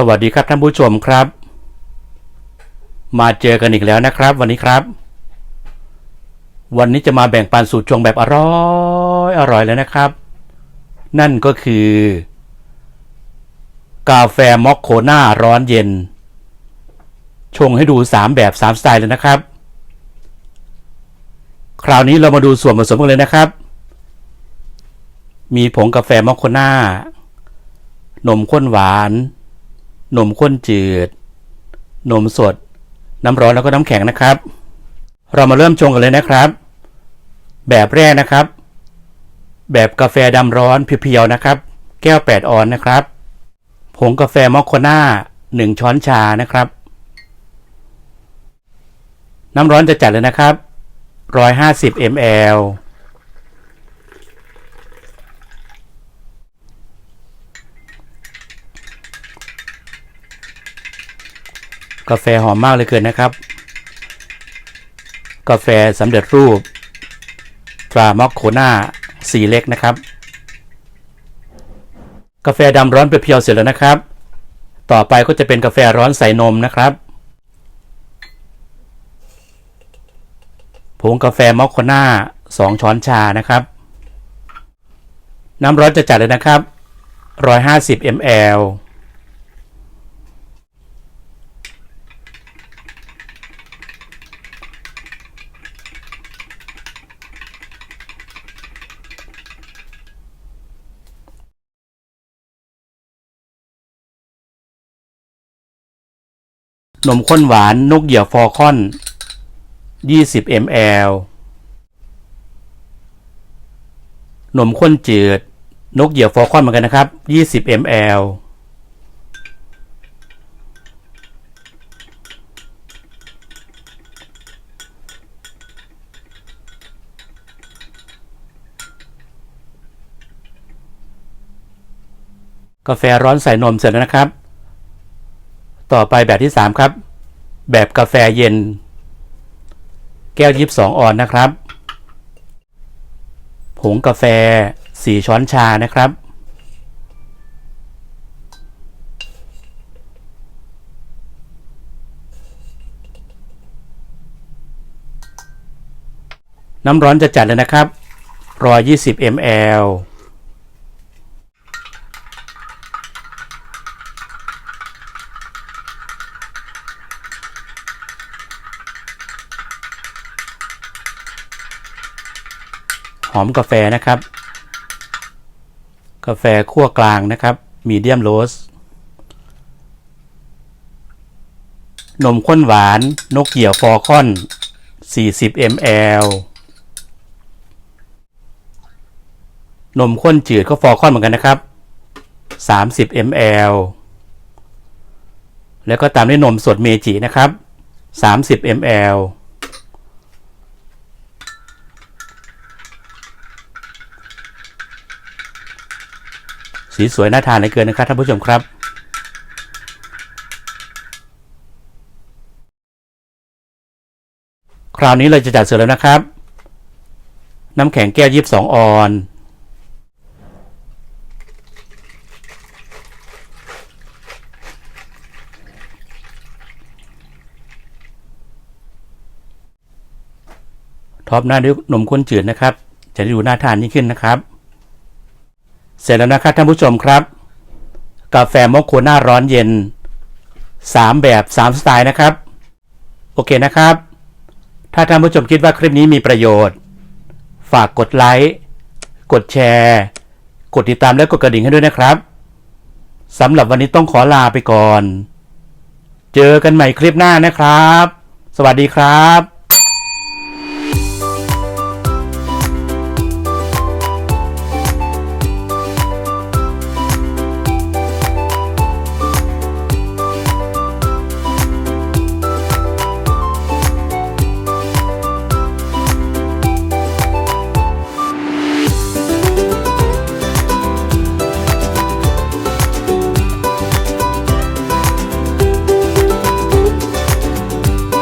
สวัสดีครับท่านผู้ชมครับ มาเจอกันอีกแล้วนะครับ วันนี้ครับ วันนี้จะมาแบ่งปันสูตรชงแบบอร่อยอร่อยเลยนะครับ นั่นก็คือ กาแฟมอคโคน่าร้อนเย็น ชงให้ดู 3 แบบ 3 สไตล์เลยนะครับ คราวนี้เรามาดูส่วนผสมกันเลยนะครับ มีผงกาแฟมอคโคน่านมข้นหวาน นมข้นจืด นมสด น้ำร้อนแล้วก็น้ำแข็งนะครับ เรามาเริ่มชงกันเลยนะครับ แบบแรกนะครับ แบบกาแฟดำร้อนเพียวๆนะครับ แก้ว 8 ออนนะครับ ผงกาแฟมอคโคน่า 1 ช้อนชานะครับ น้ำร้อนจะจัดเลยนะครับ 150 ml กาแฟหอมมากเลยเกินนะครับ กาแฟสำเร็จรูปตรามอคโคน่าสีเล็กนะครับ กาแฟดำร้อนเพียวเสร็จแล้วนะครับ ต่อไปก็จะเป็นกาแฟร้อนใส่นมนะครับผงกาแฟมอคโคน่า2 ช้อนชานะครับ น้ำร้อนจะจัดเลยนะครับ 150 ml นมข้นหวานนกเหยี่ยวฟอคอน 20 ml นมข้นจืด นกเหยี่ยวฟอคอนเหมือนกันนะครับ 20 ml กาแฟร้อนใส่นมเสร็จแล้วนะครับ ต่อไปแบบที่ 3 ครับ แบบกาแฟเย็น แก้วยิบสองออนนะครับ ผงกาแฟ 4 ช้อนชานะครับ น้ำร้อนจะจัดเลยนะครับ 120 ml อมกาแฟนะครับ กาแฟคั่วกลางนะครับมีเดียมโรสนมข้นหวานนกเกี่ยวฟอร์คอน 40 ml นมข้นจืดก็ฟอร์คอนเหมือนกันนะครับ 30 ml แล้วก็ตามด้วยนมสดเมจินะครับ 30 ml สีสวยน่าทานเหลือเกินนะครับท่านผู้ชมครับคราวนี้เราจะจัดเสร็จแล้วนะครับ น้ำแข็งแก้วยิบสองออน ท็อปหน้าด้วยนมข้นจืดนะครับ จะได้ดูน่าทานยิ่งขึ้นนะครับ เสร็จแล้วนะครับท่านผู้ชมครับ กาแฟมอคโคหน่าร้อนเย็น 3 แบบ 3 สไตล์นะครับ โอเคนะครับ ถ้าท่านผู้ชมคิดว่าคลิปนี้มีประโยชน์ ฝากกดไลค์กดแชร์ กดติดตามและกดกระดิ่งให้ด้วยนะครับสำหรับวันนี้ต้องขอลาไปก่อน เจอกันใหม่คลิปหน้านะครับ สวัสดีครับ